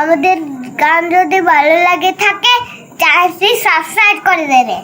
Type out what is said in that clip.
আমাদের গান যদি ভালো লাগে থাকে চ্যানেলটি সাবস্ক্রাইব করে দেবে।